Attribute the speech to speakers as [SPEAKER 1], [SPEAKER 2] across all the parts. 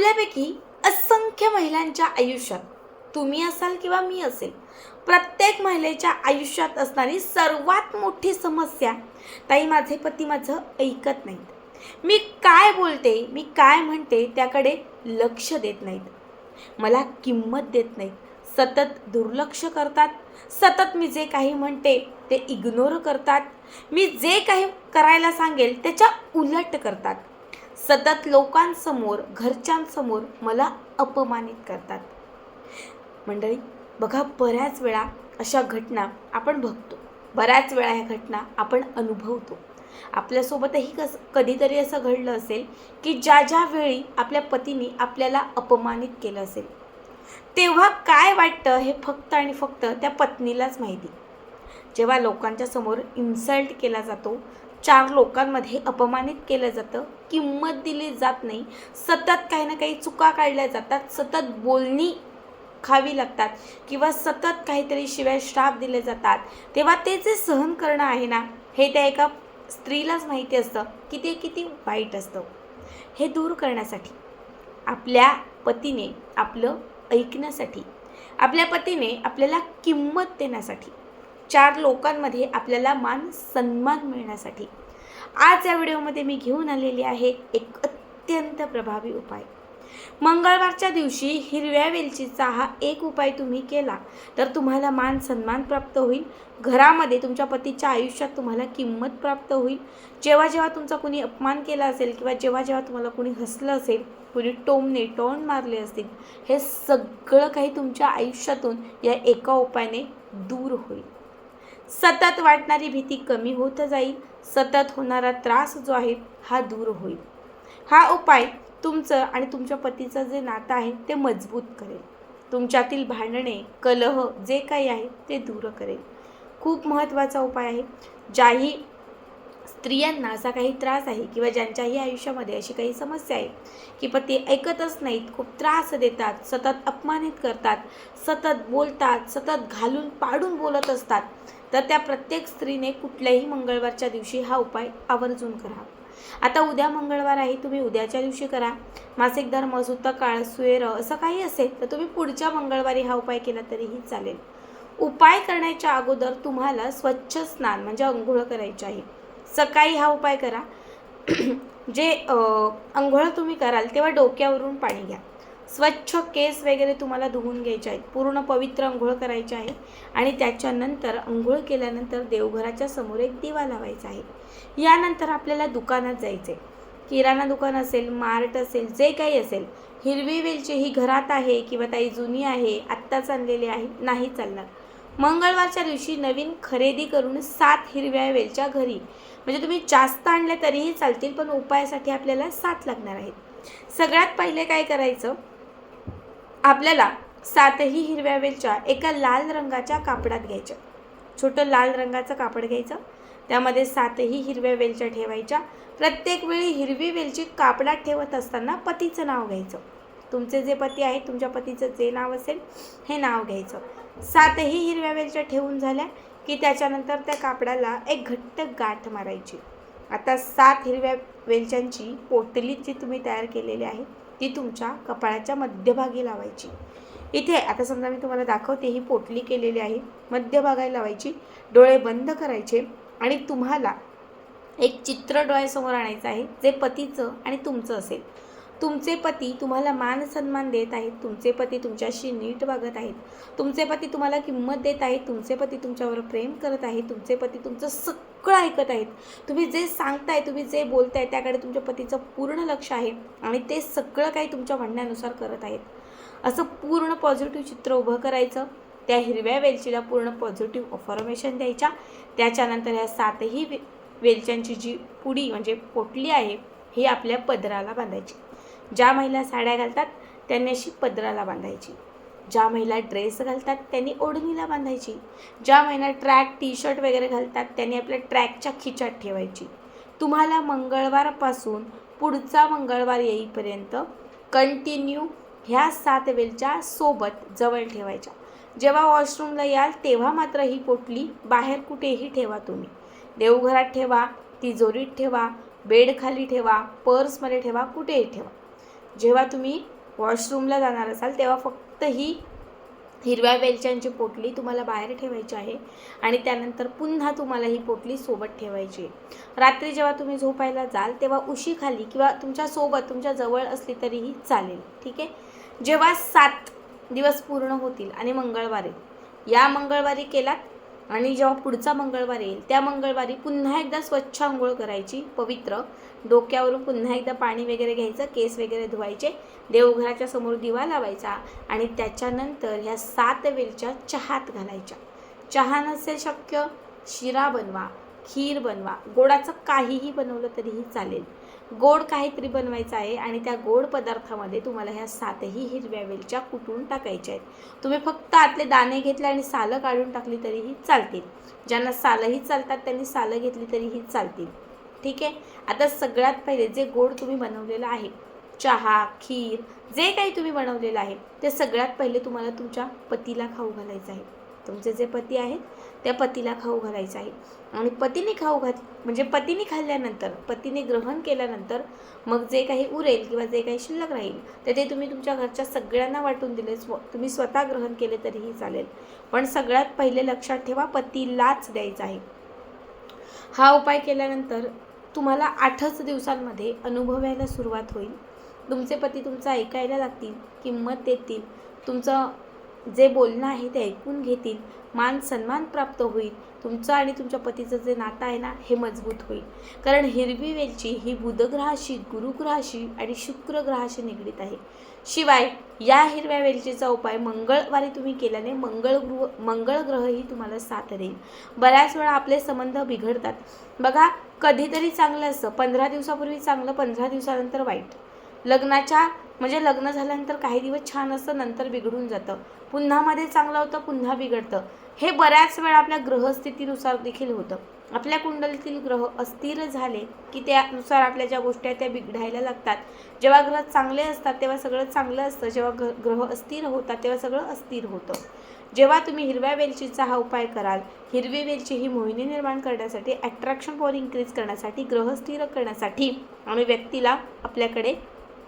[SPEAKER 1] आपल्यापैकी असंख्य महिलांच्या आयुष्यात तुम्ही असाल किंवा मी असेल प्रत्येक महिलेच्या आयुष्यात असणारी सर्वात मोठी समस्या ताई माझे पती माझं ऐकत नाहीत. मी काय बोलते मी काय म्हणते त्याकडे लक्ष देत नाहीत. मला किंमत देत नाहीत. सतत दुर्लक्ष करतात. सतत मी जे काही म्हणते ते इग्नोर करतात. मी जे काही करायला सांगेल त्याच्या उलट करतात. सतत लोकांसमोर घरच्यांसमोर मला अपमानित करतात. मंडळी बघा बऱ्याच वेळा अशा घटना आपण बघतो. बऱ्याच वेळा ह्या घटना आपण अनुभवतो. आपल्यासोबतही कस कधीतरी असं घडलं असेल की ज्या ज्या वेळी आपल्या पतीने आपल्याला अपमानित केलं असेल तेव्हा काय वाटतं हे फक्त आणि फक्त त्या पत्नीलाच माहिती. जेव्हा लोकांच्या समोर इन्सल्ट केला जातो चार लोकांमध्ये अपमानित केलं जातं. किंमत दिली जात नाही. सतत काही ना काही चुका काढल्या जातात. सतत बोलणी खावी लागतात किंवा सतत काहीतरी शिवाय श्राप दिले जातात. तेव्हा ते जे सहन करणं आहे ना हे त्या एका स्त्रीलाच माहिती असतं की ते किती वाईट असतं. हे दूर करण्यासाठी आपल्या पतीने आपलं ऐकण्यासाठी आपल्या पतीने आपल्याला किंमत देण्यासाठी चार लोकांमध्ये आपल्याला मान सन्मान मिळण्यासाठी. आज या व्हिडिओमध्ये मी घेऊन आलेली आहे एक अत्यंत प्रभावी उपाय. मंगळवारच्या दिवशी हिरव्या वेलचीचा हा एक उपाय तुम्ही केला तर तुम्हाला मान सन्मान प्राप्त होईल. घरामध्ये तुमच्या पतीच्या आयुष्यात तुम्हाला किंमत प्राप्त होईल. जेव्हा जेव्हा तुमचा कुणी अपमान केला असेल किंवा जेव्हा जेव्हा तुम्हाला कुणी हसलं असेल कुणी टोमने टोन मारले असतील हे सगळं काही तुमच्या आयुष्यातून या एका उपायाने दूर होईल. सतत वाटणारी भीती कमी होत जाईल. सतत होणारा त्रास जो आहे हा दूर होईल. हा उपाय तुमचं आणि तुमच्या पतीचं जे नातं आहे ते मजबूत करेल. तुमच्यातील भांडणे कलह जे काही आहे ते दूर करेल. खूप महत्त्वाचा उपाय आहे. ज्याही स्त्रियांना असा काही त्रास आहे किंवा ज्यांच्याही आयुष्यामध्ये अशी काही समस्या आहे की पती ऐकतच नाहीत खूप त्रास देतात सतत अपमानित करतात सतत बोलतात सतत घालून पाडून बोलत असतात तर त्या प्रत्येक स्त्रीने कुठल्याही मंगळवारच्या दिवशी हा उपाय आवर्जून करा. आता उद्या मंगळवार आहे तुम्ही उद्याच्या दिवशी करा. मासिक धर्म सुत्त काळ सुएर असं काही असेल तर तुम्ही पुढच्या मंगळवारी हा उपाय केला तरीही चालेल. उपाय करण्याच्या अगोदर तुम्हाला स्वच्छ स्नान म्हणजे अंघोळ करायची आहे. सकाळी हा उपाय करा. जे अंघोळ तुम्ही कराल तेव्हा डोक्यावरून पाणी घ्या. स्वच्छ केस वगैरे तुम्हाला धुवून घ्यायचे आहेत. पूर्ण पवित्र अंघोळ करायचे आहे. आणि त्याच्यानंतर अंघोळ केल्यानंतर देवघराच्या समोर एक दिवा लावायचा आहे. यानंतर आपल्याला दुकानात जायचे किराणा दुकान असेल मार्ट असेल जे काही असेल हिरवी वेलची ही घरात आहे किंवा ताई जुनी आहे आत्ताच आणलेली आहे नाही चालणार. मंगळवारच्या दिवशी नवीन खरेदी करून सात हिरव्या वेलच्या घरी. म्हणजे तुम्ही जास्त आणल्या तरीही चालतील पण उपायासाठी आपल्याला सात लागणार आहेत. सगळ्यात पहिले काय करायचं? आपल्याला सातही हिरव्या वेलच्या एका लाल रंगाच्या कापडात घ्यायच्या. छोटं लाल रंगाचं कापड घ्यायचं. त्यामध्ये सातही हिरव्या वेलच्या ठेवायच्या. प्रत्येक वेळी हिरवी वेलची कापडात ठेवत असताना पतीचं नाव घ्यायचं. तुमचे जे पती आहेत तुमच्या पतीचं जे नाव असेल हे नाव घ्यायचं. सातही हिरव्या वेलच्या ठेवून झाल्या की त्याच्यानंतर त्या कापडाला एक घट्ट गाठ मारायची. आता सात हिरव्या वेलच्यांची पोटली जी तुम्ही तयार केलेली आहे ती तुमच्या कपाळाच्या मध्यभागी लावायची. इथे आता समजा मी तुम्हाला दाखवते ही पोटली केलेली आहे. मध्यभागाला लावायची. डोळे बंद करायचे आणि तुम्हाला एक चित्र डोळ्यासमोर आणायचं आहे जे पतीचं आणि तुमचं असेल. तुमचे पती तुम्हाला मान सन्मान देत आहेत तुमचे पती तुमच्याशी नीट वागत आहेत तुमचे पती तुम्हाला किंमत देत आहेत तुमचे पती तुमच्यावर प्रेम करत आहेत तुमचे पती तुमचं सगळं ऐकत आहेत. तुम्ही जे सांगताय तुम्ही जे बोलताय त्याकडे तुमच्या पतीचं पूर्ण लक्ष आहे आणि ते सगळं काही तुमच्या म्हणण्यानुसार करत आहेत. असं पूर्ण पॉझिटिव्ह चित्र उभं करायचं. त्या हिरव्या वेलचीला पूर्ण पॉझिटिव्ह अफॉर्मेशन द्यायच्या. त्याच्यानंतर ह्या सातही वे वेलच्यांची जी पुडी म्हणजे पोटली आहे ही आपल्या पदराला बांधायची. ज्या महिला साड्या घालतात त्यांनी अशी पदराला बांधायची. ज्या महिला ड्रेस घालतात त्यांनी ओढणीला बांधायची. ज्या महिला ट्रॅक टी शर्ट वगैरे घालतात त्यांनी आपल्या ट्रॅकच्या खिचात ठेवायची. तुम्हाला मंगळवारपासून पुढचा मंगळवार येईपर्यंत कंटिन्यू ह्या सात वेलच्या सोबत जवळ ठेवायच्या. जेव्हा वॉशरूमला याल तेव्हा मात्र ही पोटली बाहेर कुठेही ठेवा तुम्ही. देवघरात ठेवा तिजोरीत ठेवा बेडखाली ठेवा पर्समध्ये ठेवा कुठेही ठेवा. जेव्हा तुम्ही वॉशरूमला जाणार असाल तेव्हा फक्त ही हिरव्या वेलच्यांची पोटली तुम्हाला बाहेर ठेवायची आहे आणि त्यानंतर पुन्हा तुम्हाला ही पोटली सोबत ठेवायची आहे. रात्री जेव्हा तुम्ही झोपायला जाल तेव्हा उशीखाली किंवा तुमच्यासोबत तुमच्या जवळ असली तरीही चालेल ठीक आहे? जेव्हा सात दिवस पूर्ण होतील आणि मंगळवारी या मंगळवारी केलात आणि जेव्हा पुढचा मंगळवार येईल त्या मंगळवारी पुन्हा एकदा स्वच्छ आंघोळ करायची पवित्र. डोक्यावरून पुन्हा एकदा पाणी वगैरे घ्यायचं केस वगैरे धुवायचे देवघराच्या समोर दिवा लावायचा आणि त्याच्यानंतर ह्या सात वेलच्या चहात घालायच्या. चहा नसेल शक्य शिरा बनवा खीर बनवा. गोडाचं काहीही बनवलं तरीही चालेल. गोड काहीतरी बनवायचं आहे आणि त्या गोड पदार्थामध्ये तुम्हाला ह्या सातही हिरव्या वेलच्या कुटून टाकायच्या आहेत. तुम्ही फक्त आतले दाणे घेतले आणि सालं काढून टाकली तरीही चालतील. ज्यांना सालंही चालतात त्यांनी सालं घेतली तरीही चालतील. ठीक आहे? आता सगळ्यात पहिले जे गोड तुम्ही बनवलेलं आहे चहा खीर जे काही तुम्ही बनवलेलं आहे ते सगळ्यात पहिले तुम्हाला तुमच्या पतीला खाऊ घालायचं आहे. तुमचे जे पती आहेत त्या पतीला खाऊ घालायचं आहे. आणि पतीने खाऊ घात म्हणजे पतीने खाल्ल्यानंतर पतीने ग्रहण केल्यानंतर मग जे काही उरेल किंवा जे काही शिल्लक राहील तर ते तुम्ही तुमच्या घरच्या सगळ्यांना वाटून दिले. स्व तुम्ही स्वतः ग्रहण केले तरीही चालेल. पण सगळ्यात पहिले लक्षात ठेवा पतीलाच द्यायचा आहे. हा उपाय केल्यानंतर तुम्हाला आठच दिवसांमध्ये अनुभवायला सुरुवात होईल. तुमचे पती तुमचं ऐकायला लागतील किंमत देतील. तुमचं जे बोलणं आहे ते ऐकून घेतील. मान सन्मान प्राप्त होईल. तुमचं आणि तुमच्या पतीचं जे नातं आहे ना हे मजबूत होईल. कारण हिरवी वेलची ही बुधग्रहाशी गुरुग्रहाशी आणि शुक्रग्रहाशी निगडीत आहे. शिवाय या हिरव्या वेलचीचा उपाय मंगळवारी तुम्ही केल्याने मंगळगृह मंगळ ग्रहही तुम्हाला साथ देईल. बऱ्याच वेळा आपले संबंध बिघडतात. बघा कधीतरी चांगलं असतं पंधरा दिवसापूर्वी चांगलं पंधरा दिवसानंतर वाईट. लग्नाच्या म्हणजे लग्न झाल्यानंतर काही दिवस छान असतं नंतर बिघडून जातं. पुन्हा मध्ये चांगलं होतं पुन्हा बिघडतं. हे बऱ्याच वेळा आपल्या ग्रहस्थितीनुसार देखील होतं. आपल्या कुंडलीतील ग्रह अस्थिर झाले की त्यानुसार आपल्या ज्या गोष्टी आहेत त्या बिघडायला लागतात. जेव्हा ग्रह चांगले असतात तेव्हा सगळं चांगलं असतं. जेव्हा ग्र ग्रह अस्थिर होतात तेव्हा सगळं अस्थिर होतं. जेव्हा तुम्ही हिरव्या वेलचीचा हा उपाय कराल हिरवी वेलची ही मोहिनी निर्माण करण्यासाठी ॲट्रॅक्शन पॉवर इन्क्रीज करण्यासाठी ग्रह स्थिर करण्यासाठी आणि व्यक्तीला आपल्याकडे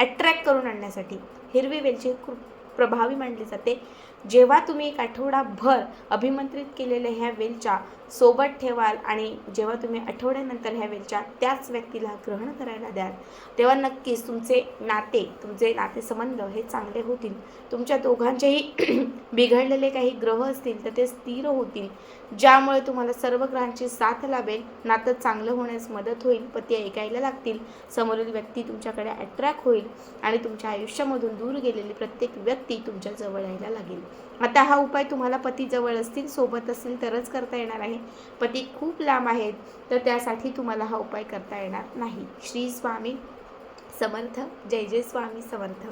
[SPEAKER 1] अट्रॅक्ट करून आणण्यासाठी. हिरवी वेलची खूप प्रभावी मानली जाते. जेव्हा तुम्ही एक आठवडाभर अभिमंत्रित केलेल्या ह्या वेलच्या सोबत ठेवाल आणि जेव्हा तुम्ही आठवड्यानंतर ह्या वेलच्या त्याच व्यक्तीला ग्रहण करायला द्याल तेव्हा नक्कीच तुमचे नाते तुमचे नातेसंबंध हे चांगले होतील. तुमच्या दोघांचेही बिघडलेले काही ग्रह असतील तर ते स्थिर होतील. ज्यामुळे तुम्हाला सर्व ग्रहांची साथ लाभेल नातं चांगलं होण्यास मदत होईल पती ऐकायला लागतील समोरील व्यक्ती तुमच्याकडे अट्रॅक्ट होईल आणि तुमच्या आयुष्यामधून दूर गेलेली प्रत्येक व्यक्ती तुमच्या जवळ यायला लागेल. आता हा उपाय तुम्हाला पती जवळ असतील सोबत असतील तरच करता येणार आहे. पती खूप लांब आहेत तर त्यासाठी तुम्हाला हा उपाय करता येणार नाही. श्री स्वामी समर्थ. जय जय स्वामी समर्थ.